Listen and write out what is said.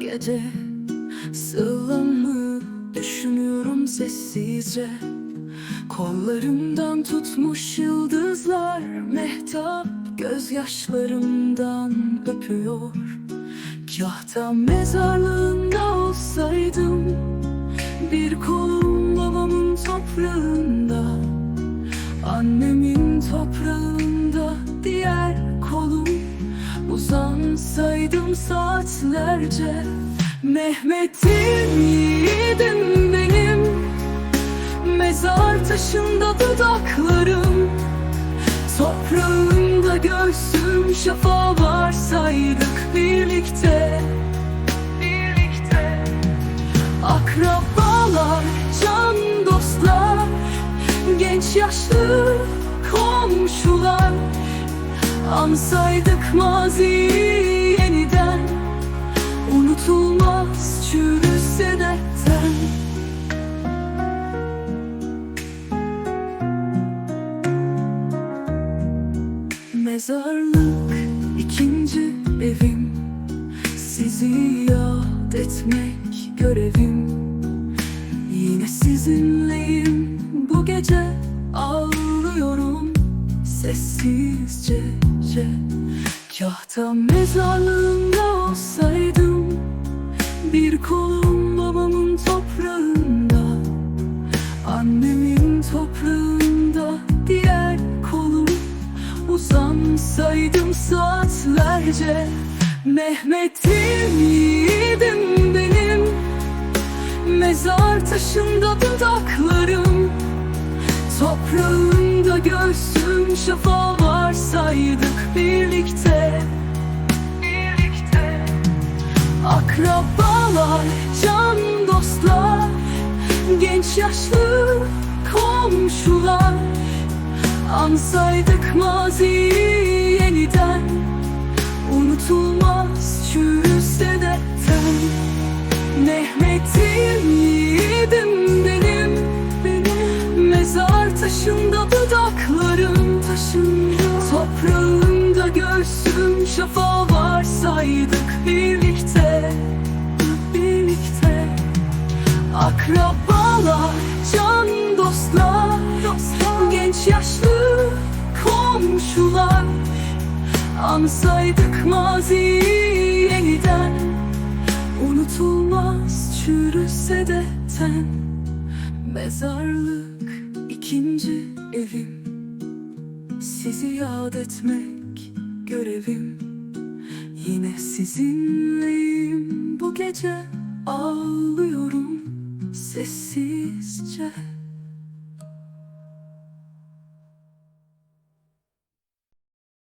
gece. Sığlamı düşünüyorum sessizce. Kollarımdan tutmuş yıldızlar Mehtap gözyaşlarımdan öpüyor. Kahta mezarlığında olsaydım Bir kolum babamın toprağında Annemin toprağında Uzansaydım saatlerce Mehmet'im yiğidim benim. Mezar taşında dudaklarım. Toprağımda göğsüm şafağı varsaydık birlikte. Birlikte. Akrabalar, can dostlar Genç yaşlı komşular Ansaydık maziyi yeniden Unutulmaz çürüse de ten Mezarlık ikinci evim Sizi yad etmek görevim Yine sizinleyim bu gece Ağlıyorum sessizce ce. Kahta mezarlığında olsaydım Bir kolum babamın toprağında Annemin toprağında diğer kolum Uzansaydım saatlerce. Mehmet'im yiğidim benim Mezar taşında dudaklarım Toprağımda göğsüm şafağı varsaydık Birlikte Genç yaşlı komşular. Ansaydık maziyi yeniden Unutulmaz çürüse de ten Mehmet'im yiğidim benim, benim Mezar taşında dudaklarım taşında Toprağımda göğsüm şafağı varsaydık birlikte Birlikte Akrabalar, can dostlar, dostlar. Genç yaşlı komşular. Ansaydık maziyi yeniden. Unutulmaz çürüse de ten. Mezarlık ikinci evim. Sizi yad etmek görevim. Yine sizinleyim bu gece Ağlıyorum